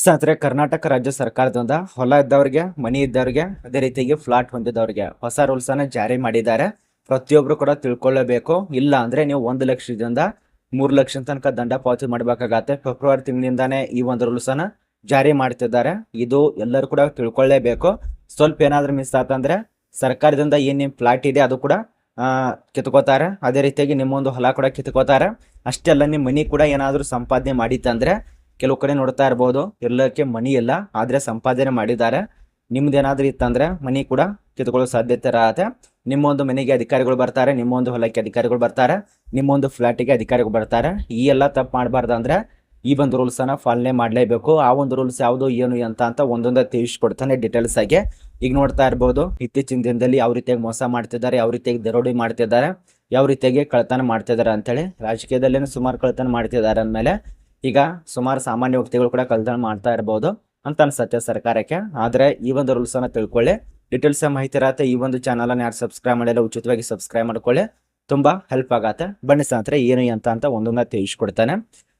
ಸ್ನೇಹಿತರೆ, ಕರ್ನಾಟಕ ರಾಜ್ಯ ಸರ್ಕಾರದಿಂದ ಹೊಲ ಇದ್ದವ್ರಿಗೆ, ಮನಿ ಇದ್ದವ್ರಿಗೆ ಅದೇ ರೀತಿಯಾಗಿ ಫ್ಲಾಟ್ ಹೊಂದಿದವ್ರಿಗೆ ಹೊಸ ರೂಲ್ಸ್ ಅನ್ನ ಜಾರಿ ಮಾಡಿದ್ದಾರೆ. ಪ್ರತಿಯೊಬ್ರು ಕೂಡ ತಿಳ್ಕೊಳ್ಳಬೇಕು. ಇಲ್ಲ ಅಂದ್ರೆ ನೀವು ಒಂದು ಲಕ್ಷದಿಂದ ಮೂರು ಲಕ್ಷ ತನಕ ದಂಡ ಪಾವತಿ ಮಾಡಬೇಕಾಗತ್ತೆ. ಫೆಬ್ರವರಿ ತಿಂಗಳಿಂದಾನೇ ಈ ಒಂದು ರೂಲ್ಸ್ ಅನ್ನ ಜಾರಿ ಮಾಡ್ತಿದ್ದಾರೆ. ಇದು ಎಲ್ಲರೂ ಕೂಡ ತಿಳ್ಕೊಳ್ಳೇಬೇಕು. ಸ್ವಲ್ಪ ಏನಾದ್ರೂ ಮಿಸ್ ಆತಂದ್ರೆ ಸರ್ಕಾರದಿಂದ ಏನ್ ಫ್ಲಾಟ್ ಇದೆ ಅದು ಕೂಡ ಕಿತ್ಕೋತಾರೆ. ಅದೇ ರೀತಿಯಾಗಿ ನಿಮ್ಮೊಂದು ಹೊಲ ಕೂಡ ಕಿತ್ಕೋತಾರೆ. ಅಷ್ಟೇ ಅಲ್ಲ ನಿಮ್ಮ ಮನಿ ಕೂಡ ಏನಾದ್ರೂ ಸಂಪಾದನೆ ಮಾಡಿತ್ತಂದ್ರೆ ಕೆಲವು ಕಡೆ ನೋಡ್ತಾ ಇರ್ಬೋದು, ಎಲ್ಲಕ್ಕೆ ಮನಿ ಇಲ್ಲ, ಆದ್ರೆ ಸಂಪಾದನೆ ಮಾಡಿದ್ದಾರೆ. ನಿಮ್ದೇನಾದ್ರೂ ಇತ್ತಂದ್ರೆ ಮನಿ ಕೂಡ ಕಿತ್ಕೊಳ್ಳೋ ಸಾಧ್ಯತೆ ಇರತ್ತೆ. ನಿಮ್ಮೊಂದು ಮನೆಗೆ ಅಧಿಕಾರಿಗಳು ಬರ್ತಾರೆ, ನಿಮ್ಮೊಂದು ಹೊಲಕ್ಕೆ ಅಧಿಕಾರಿಗಳು ಬರ್ತಾರೆ, ನಿಮ್ಮೊಂದು ಫ್ಲಾಟಿಗೆ ಅಧಿಕಾರಿಗಳು ಬರ್ತಾರೆ. ಈ ಎಲ್ಲ ತಪ್ಪು ಮಾಡಬಾರ್ದು ಅಂದ್ರೆ ಈ ಒಂದು ರೂಲ್ಸ್ ಅನ್ನ ಮಾಡಲೇಬೇಕು. ಆ ಒಂದು ರೂಲ್ಸ್ ಯಾವುದು, ಏನು ಅಂತ ಅಂತ ಒಂದೊಂದೇ ತಿಳಿಸ್ಕೊಡ್ತಾನೆ ಡೀಟೇಲ್ಸ್ ಆಗಿ. ಈಗ ನೋಡ್ತಾ ಇರ್ಬೋದು, ಇತ್ತೀಚಿನ ದಿನದಲ್ಲಿ ಯಾವ ರೀತಿಯಾಗಿ ಮೋಸ ಮಾಡ್ತಿದ್ದಾರೆ, ಯಾವ ರೀತಿಯಾಗಿ ದರೋಡಿ ಮಾಡ್ತಿದ್ದಾರೆ, ಯಾವ ರೀತಿಯಾಗಿ ಕಳ್ತನ ಮಾಡ್ತಿದ್ದಾರೆ ಅಂತೇಳಿ ರಾಜಕೀಯದಲ್ಲೇನು ಸುಮಾರು ಕಳ್ತನ ಮಾಡ್ತಿದ್ದಾರೆ ಅಂದಮೇಲೆ ಈಗ ಸುಮಾರು ಸಾಮಾನ್ಯ ವ್ಯಕ್ತಿಗಳು ಕೂಡ ಕಳ್ಳತನ ಮಾಡ್ತಾ ಇರಬಹುದು ಅಂತ ಅನ್ಸತ್ತೆ ಸರ್ಕಾರಕ್ಕೆ. ಆದ್ರೆ ಈ ಒಂದು ರೂಲ್ಸ್ ಅನ್ನ ತಿಳ್ಕೊಳ್ಳಿ. ಡೀಟೇಲ್ಸ್ ಮಾಹಿತಿ ಇರತ್ತೆ ಈ ಒಂದು ಚಾನಲ್ ಅನ್ನ ಯಾರು ಸಬ್ಸ್ಕ್ರೈಬ್ ಮಾಡಿಲ್ಲ ಉಚಿತವಾಗಿ ಸಬ್ಸ್ಕ್ರೈಬ್ ಮಾಡ್ಕೊಳ್ಳಿ. ತುಂಬಾ ಹೆಲ್ಪ್ ಆಗತ್ತೆ. ಬನ್ನಿ ಸ್ನೇಹಿತರೆ, ಏನು ಅಂತ ಅಂತ ಒಂದೊಂದ ತಿಳಿಸ್ಕೊಡ್ತಾನೆ.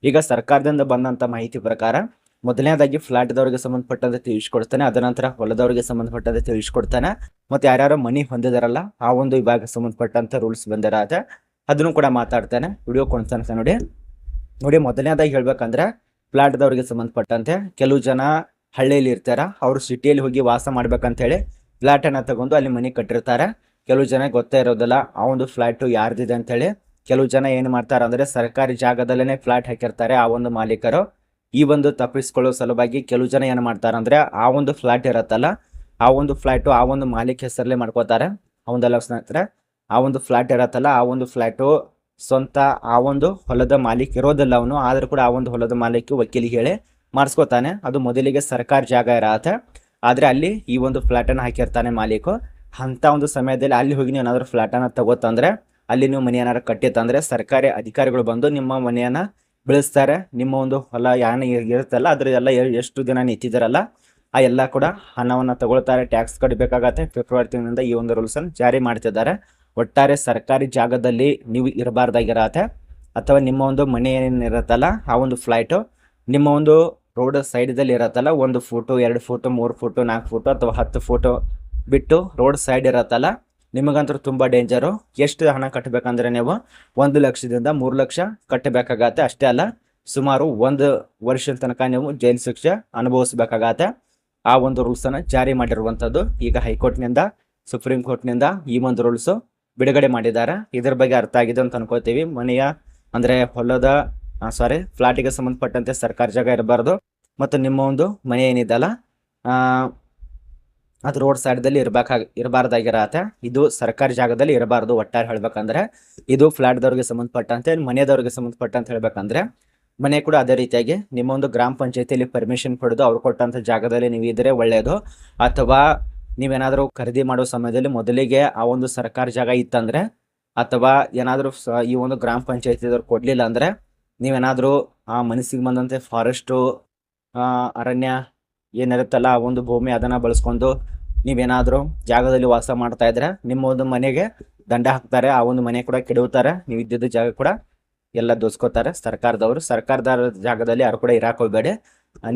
ಈಗ ಸರ್ಕಾರದಿಂದ ಬಂದಂತ ಮಾಹಿತಿ ಪ್ರಕಾರ ಮೊದಲನೇದಾಗಿ ಫ್ಲಾಟ್ ದವರಿಗೆ ಸಂಬಂಧಪಟ್ಟಂತೆ ತಿಳಿಸ್ಕೊಡ್ತಾನೆ. ಅದನಂತರ ಹೊಲದವರಿಗೆ ಸಂಬಂಧಪಟ್ಟಂತೆ ತಿಳಿಸ್ಕೊಡ್ತಾನೆ. ಮತ್ತೆ ಯಾರ್ಯಾರು ಮನಿ ಹೊಂದಿದಾರಲ್ಲ, ಆ ಒಂದು ವಿಭಾಗಕ್ಕೆ ಸಂಬಂಧಪಟ್ಟಂತ ರೂಲ್ಸ್ ಬಂದಿರತ್ತೆ. ಅದನ್ನು ಕೂಡ ಮಾತಾಡ್ತಾನೆ. ವಿಡಿಯೋ ಕೊಡ್ತಾನೆ ನೋಡಿ. ನೋಡಿ ಮೊದಲನೇದಾಗಿ ಹೇಳ್ಬೇಕಂದ್ರೆ ಫ್ಲಾಟ್ದವ್ರಿಗೆ ಸಂಬಂಧಪಟ್ಟಂತೆ ಕೆಲವು ಜನ ಹಳ್ಳಿಯಲ್ಲಿ ಇರ್ತಾರ. ಅವರು ಸಿಟಿಯಲ್ಲಿ ಹೋಗಿ ವಾಸ ಮಾಡ್ಬೇಕಂತ ಹೇಳಿ ಫ್ಲಾಟ್ ಅನ್ನ ತಗೊಂಡು ಅಲ್ಲಿ ಮನೆ ಕಟ್ಟಿರ್ತಾರೆ. ಕೆಲವು ಜನ ಗೊತ್ತೇ ಇರೋದಿಲ್ಲ, ಆ ಒಂದು ಫ್ಲಾಟ್ ಯಾರ್ದಿದೆ ಅಂತ ಹೇಳಿ ಕೆಲವು ಜನ ಏನು ಮಾಡ್ತಾರೆ ಅಂದರೆ ಸರ್ಕಾರಿ ಜಾಗದಲ್ಲೇ ಫ್ಲಾಟ್ ಹಾಕಿರ್ತಾರೆ, ಆ ಒಂದು ಮಾಲೀಕರು. ಈ ಒಂದು ತಪ್ಪಿಸ್ಕೊಳ್ಳೋ ಸಲುವಾಗಿ ಕೆಲವು ಜನ ಏನು ಮಾಡ್ತಾರೆ ಅಂದ್ರೆ ಆ ಒಂದು ಫ್ಲಾಟ್ ಇರತ್ತಲ್ಲ, ಆ ಒಂದು ಫ್ಲಾಟು ಆ ಒಂದು ಮಾಲೀಕ ಹೆಸರಲ್ಲೇ ಮಾಡ್ಕೋತಾರೆ ಅವಂದಲ್ಲ ಸ್ನೇಹಿತರೆ, ಆ ಒಂದು ಫ್ಲಾಟ್ ಇರತ್ತಲ್ಲ, ಆ ಒಂದು ಫ್ಲಾಟು ಸ್ವಂತ ಆ ಒಂದು ಹೊಲದ ಮಾಲೀಕ ಇರೋದಿಲ್ಲ ಅವನು, ಆದ್ರೂ ಕೂಡ ಆ ಒಂದು ಹೊಲದ ಮಾಲೀಕ ವಕೀಲಿಗೆ ಹೇಳಿ ಮಾಡಿಸ್ಕೋತಾನೆ. ಅದು ಮೊದಲಿಗೆ ಸರ್ಕಾರಿ ಜಾಗ ಇರತ್ತೆ. ಆದ್ರೆ ಅಲ್ಲಿ ಈ ಒಂದು ಫ್ಲಾಟ್ ಅನ್ನ ಹಾಕಿರ್ತಾನೆ ಮಾಲೀಕು. ಅಂತ ಒಂದು ಸಮಯದಲ್ಲಿ ಅಲ್ಲಿ ಹೋಗಿ ನೀವು ಏನಾದ್ರು ಫ್ಲಾಟ್ ಅನ್ನ ತಗೋತಂದ್ರೆ, ಅಲ್ಲಿ ನೀವು ಮನೆ ಏನಾದ್ರು ಕಟ್ಟಿತ್ತಂದ್ರೆ ಸರ್ಕಾರಿ ಅಧಿಕಾರಿಗಳು ಬಂದು ನಿಮ್ಮ ಮನೆಯನ್ನ ಬೆಳೆಸ್ತಾರೆ. ನಿಮ್ಮ ಒಂದು ಹೊಲ ಯಾನ ಇರುತ್ತಲ್ಲ ಅದ್ರ ಎಲ್ಲ ಎ- ಎಷ್ಟು ದಿನ ನಿಂತಿದ್ದಾರಲ್ಲ ಆ ಎಲ್ಲ ಕೂಡ ಹಣವನ್ನ ತಗೊಳ್ತಾರೆ. ಟ್ಯಾಕ್ಸ್ ಕಟ್ಟಬೇಕಾಗತ್ತೆ ಫೆಬ್ರವರಿ ತಿಂಗಳಿಂದ ಈ ಒಂದು ರೂಲ್ಸ್ ಅನ್ನು ಜಾರಿ ಮಾಡ್ತಿದ್ದಾರೆ. ಒಟ್ಟಾರೆ ಸರ್ಕಾರಿ ಜಾಗದಲ್ಲಿ ನೀವು ಇರಬಾರ್ದಾಗಿರತ್ತೆ. ಅಥವಾ ನಿಮ್ಮ ಒಂದು ಮನೆ ಏನಿರುತ್ತಲ್ಲ ಆ ಒಂದು ಫ್ಲೈಟು ನಿಮ್ಮ ಒಂದು ರೋಡ್ ಸೈಡ್ದಲ್ಲಿ ಇರತ್ತಲ್ಲ, ಒಂದು ಫೋಟೋ ಎರಡು ಫೋಟೋ ಮೂರು ಫೋಟೋ ನಾಲ್ಕು ಫೋಟೋ ಅಥವಾ ಹತ್ತು ಫೋಟೋ ಬಿಟ್ಟು ರೋಡ್ ಸೈಡ್ ಇರತ್ತಲ್ಲ, ನಿಮಗಂತೂ ತುಂಬ ಡೇಂಜರು ಎಷ್ಟು ಹಣ ಕಟ್ಟಬೇಕಂದ್ರೆ ನೀವು ಒಂದು ಲಕ್ಷದಿಂದ ಮೂರು ಲಕ್ಷ ಕಟ್ಟಬೇಕಾಗತ್ತೆ, ಅಷ್ಟೇ ಅಲ್ಲ, ಸುಮಾರು ಒಂದು ವರ್ಷದ ತನಕ ನೀವು ಜೈಲು ಶಿಕ್ಷೆ ಅನುಭವಿಸಬೇಕಾಗತ್ತೆ. ಆ ಒಂದು ರೂಲ್ಸನ್ನು ಜಾರಿ ಮಾಡಿರುವಂಥದ್ದು ಈಗ ಹೈಕೋರ್ಟ್ನಿಂದ, ಸುಪ್ರೀಂ ಕೋರ್ಟ್ನಿಂದ ಈ ಒಂದು ರೂಲ್ಸ್ ಬಿಡುಗಡೆ ಮಾಡಿದ್ದಾರೆ. ಇದ್ರ ಬಗ್ಗೆ ಅರ್ಥ ಆಗಿದೆ ಅಂತ ಅನ್ಕೋತೀವಿ ಮನೆಯ ಅಂದ್ರೆ ಹೊಲದ ಸಾರಿ ಫ್ಲಾಟಿಗೆ ಸಂಬಂಧಪಟ್ಟಂತೆ ಸರ್ಕಾರಿ ಜಾಗ ಇರಬಾರ್ದು. ಮತ್ತು ನಿಮ್ಮ ಒಂದು ಮನೆ ಏನಿದೆಯಲ್ಲ ಆ, ಅದು ರೋಡ್ ಸೈಡ್ದಲ್ಲಿ ಇರಬೇಕಾಗಿ ಇರಬಾರ್ದಾಗಿರತ್ತೆ. ಇದು ಸರ್ಕಾರಿ ಜಾಗದಲ್ಲಿ ಇರಬಾರ್ದು ಒಟ್ಟಾರೆ ಹೇಳ್ಬೇಕಂದ್ರೆ. ಇದು ಫ್ಲಾಟ್ದವ್ರಿಗೆ ಸಂಬಂಧಪಟ್ಟಂತೆ ಮನೆಯದವ್ರಿಗೆ ಸಂಬಂಧಪಟ್ಟಂತ ಹೇಳ್ಬೇಕಂದ್ರೆ ಮನೆ ಕೂಡ ಅದೇ ರೀತಿಯಾಗಿ ನಿಮ್ಮ ಒಂದು ಗ್ರಾಮ ಪಂಚಾಯತಿಯಲ್ಲಿ ಪರ್ಮಿಷನ್ ಪಡೆದು ಅವ್ರು ಕೊಟ್ಟಂತ ಜಾಗದಲ್ಲಿ ನೀವು ಇದ್ರೆ ಒಳ್ಳೆಯದು ಅಥವಾ ನೀವೇನಾದರೂ ಖರೀದಿ ಮಾಡೋ ಸಮಯದಲ್ಲಿ ಮೊದಲಿಗೆ ಆ ಒಂದು ಸರ್ಕಾರಿ ಜಾಗ ಇತ್ತಂದ್ರೆ ಅಥವಾ ಏನಾದರೂ ಈ ಒಂದು ಗ್ರಾಮ ಪಂಚಾಯತಿದವ್ರು ಕೊಡಲಿಲ್ಲ ಅಂದ್ರೆ ನೀವೇನಾದರೂ ಆ ಮನಸ್ಸಿಗೆ ಬಂದಂತೆ ಫಾರೆಸ್ಟು ಅರಣ್ಯ ಏನಿರುತ್ತಲ್ಲ ಆ ಒಂದು ಭೂಮಿ ಅದನ್ನು ಬಳಸ್ಕೊಂಡು ನೀವೇನಾದರೂ ಜಾಗದಲ್ಲಿ ವಾಸ ಮಾಡ್ತಾ ಇದ್ರೆ ನಿಮ್ಮ ಒಂದು ಮನೆಗೆ ದಂಡ ಹಾಕ್ತಾರೆ, ಆ ಒಂದು ಮನೆ ಕೂಡ ಕೆಡವುತ್ತಾರೆ, ನೀವು ಇದ್ದಿದ್ದ ಜಾಗ ಕೂಡ ಎಲ್ಲ ದೋಸ್ಕೋತಾರೆ. ಸರ್ಕಾರದವರು ಸರ್ಕಾರದ ಜಾಗದಲ್ಲಿ ಯಾರು ಕೂಡ ಇರಾಕ್ ಹೋಗ್ಬೇಡಿ.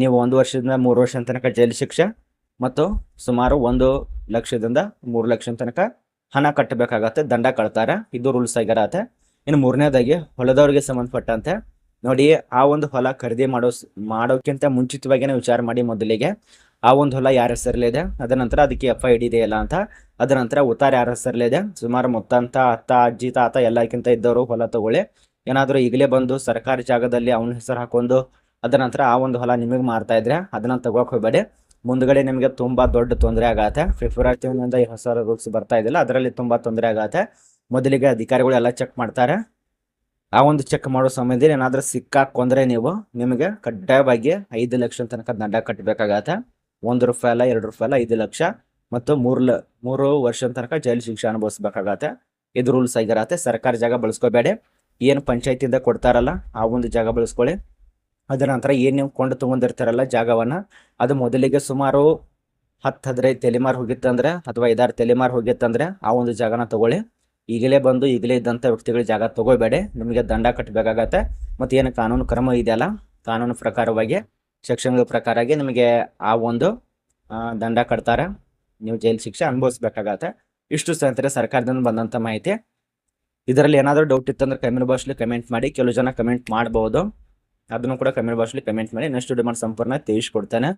ನೀವು ಒಂದು ವರ್ಷದಿಂದ ಮೂರು ವರ್ಷದ ತನಕ ಜೈಲು ಶಿಕ್ಷೆ ಮತ್ತು ಸುಮಾರು ಒಂದು ಲಕ್ಷದಿಂದ ಮೂರು ಲಕ್ಷದ ತನಕ ಹಣ ಕಟ್ಟಬೇಕಾಗತ್ತೆ, ದಂಡ ಕಳ್ತಾರೆ ಇದು ರೂಲ್ಸ್ ಆಗಿರತ್ತೆ ಇನ್ನು ಮೂರನೇದಾಗಿ ಹೊಲದವ್ರಿಗೆ ಸಂಬಂಧಪಟ್ಟಂತೆ ನೋಡಿ, ಆ ಒಂದು ಹೊಲ ಖರೀದಿ ಮಾಡೋ ಮಾಡೋಕ್ಕಿಂತ ಮುಂಚಿತವಾಗಿನೇ ವಿಚಾರ ಮಾಡಿ ಮೊದಲಿಗೆ. ಆ ಒಂದು ಹೊಲ ಯಾರ ಹೆಸರಲ್ಲಿದೆ? ಅದರ ನಂತರ ಅದಕ್ಕೆ ಎಫ್ ಐ ಡಿ ಅಂತ. ಅದರ ನಂತರ ಉತ್ತಾರ ಯಾರ ಹೆಸರಲ್ಲಿದೆ? ಸುಮಾರು ಮೊತ್ತಂತ ಅತ್ತ, ಅಜ್ಜಿ, ತಾತ ಎಲ್ಲಕ್ಕಿಂತ ಇದ್ದವರು ಹೊಲ ತಗೊಳ್ಳಿ. ಏನಾದರೂ ಈಗಲೇ ಬಂದು ಸರ್ಕಾರಿ ಜಾಗದಲ್ಲಿ ಅವನ ಹೆಸರು ಹಾಕೊಂಡು ಅದರ ನಂತರ ಆ ಒಂದು ಹೊಲ ನಿಮಗೆ ಮಾರ್ತಾ ಇದ್ರೆ ಅದನ್ನ ತಗೋಕ್ ಹೋಗ್ಬೇಡಿ. ಮುಂದ್ಗಡೆ ನಿಮಗೆ ತುಂಬಾ ದೊಡ್ಡ ತೊಂದರೆ ಆಗತ್ತೆ. ಫೆಬ್ರವರಿ ತಿಂಗಳಿಂದ ಈ ಹೊಸ ರೂಲ್ಸ್ ಬರ್ತಾ ಇದೆಯಲ್ಲ, ಅದರಲ್ಲಿ ತುಂಬಾ ತೊಂದರೆ ಆಗತ್ತೆ. ಮೊದಲಿಗೆ ಅಧಿಕಾರಿಗಳು ಎಲ್ಲ ಚೆಕ್ ಮಾಡ್ತಾರೆ. ಆ ಒಂದು ಚೆಕ್ ಮಾಡೋ ಸಮಯದಲ್ಲಿ ಏನಾದ್ರೂ ಸಿಕ್ಕಾಕೊಂಡ್ರೆ ನೀವು ನಿಮಗೆ ಕಡ್ಡಾಯವಾಗಿ ಐದು ಲಕ್ಷ ತನಕ ದಂಡ ಕಟ್ಟಬೇಕಾಗತ್ತೆ ಒಂದು ರೂಪಾಯಿ ಅಲ್ಲ, ಎರಡು ರೂಪಾಯಿ ಅಲ್ಲ, ಐದು ಲಕ್ಷ ಮತ್ತು ಮೂರು ಮೂರು ವರ್ಷ ತನಕ ಜೈಲು ಶಿಕ್ಷೆ ಅನುಭವಿಸ್ಬೇಕಾಗತ್ತೆ. ಇದು ರೂಲ್ಸ್ ಆಗಿರತ್ತೆ. ಸರ್ಕಾರಿ ಜಾಗ ಬಳಸ್ಕೋಬೇಡಿ. ಏನು ಪಂಚಾಯತಿಯಿಂದ ಕೊಡ್ತಾರಲ್ಲ, ಆ ಒಂದು ಜಾಗ ಬಳಸ್ಕೊಳ್ಳಿ. ಅದರ ನಂತರ ಏನು ನೀವು ಕೊಂಡು ತೊಗೊಂಡಿರ್ತಾರಲ್ಲ ಜಾಗವನ್ನು, ಅದು ಮೊದಲಿಗೆ ಸುಮಾರು ಹತ್ತು ಹದಿನೈದು ತಲೆಮಾರು ಹೋಗಿತ್ತಂದ್ರೆ ಅಥವಾ ಐದಾರು ತಲೆಮಾರು ಹೋಗಿತ್ತಂದ್ರೆ ಆ ಒಂದು ಜಾಗನ ತಗೊಳ್ಳಿ. ಈಗಲೇ ಬಂದು ಈಗಲೇ ಇದ್ದಂಥ ವ್ಯಕ್ತಿಗಳ ಜಾಗ ತಗೋಬೇಡಿ ನಿಮಗೆ ದಂಡ ಕಟ್ಟಬೇಕಾಗತ್ತೆ ಮತ್ತು ಏನು ಕಾನೂನು ಕ್ರಮ ಇದೆಯಲ್ಲ, ಕಾನೂನು ಪ್ರಕಾರವಾಗಿ ಸೆಕ್ಷನ್ಗಳ ಪ್ರಕಾರವಾಗಿ ನಿಮಗೆ ಆ ಒಂದು ದಂಡ ಕಟ್ತಾರೆ. ನೀವು ಜೈಲು ಶಿಕ್ಷೆ ಅನುಭವಿಸ್ಬೇಕಾಗತ್ತೆ. ಇಷ್ಟು ಸ್ನೇಹಿತರೆ, ಸರ್ಕಾರದಿಂದ ಬಂದಂಥ ಮಾಹಿತಿ. ಇದರಲ್ಲಿ ಏನಾದರೂ ಡೌಟ್ ಇತ್ತಂದ್ರೆ ಕಮೆಂಟ್ ಬಾಕ್ಸ್ಲಿ ಕಮೆಂಟ್ ಮಾಡಿ. ಕೆಲವು ಜನ ಕಮೆಂಟ್ ಮಾಡ್ಬೋದು. ಅದನ್ನು ಕೂಡ ಕಮೆಂಟ್ ಬಾಕ್ಸಲ್ಲಿ ಕಮೆಂಟ್ ಮಾಡಿ ನೆಕ್ಸ್ಟ್ ಡಿಮಾಂಡ್ ಸಂಪೂರ್ಣ ಸಂಪೂರ್ಣ ತಿಳಿಸ್ಕೊಡ್ತಾನೆ.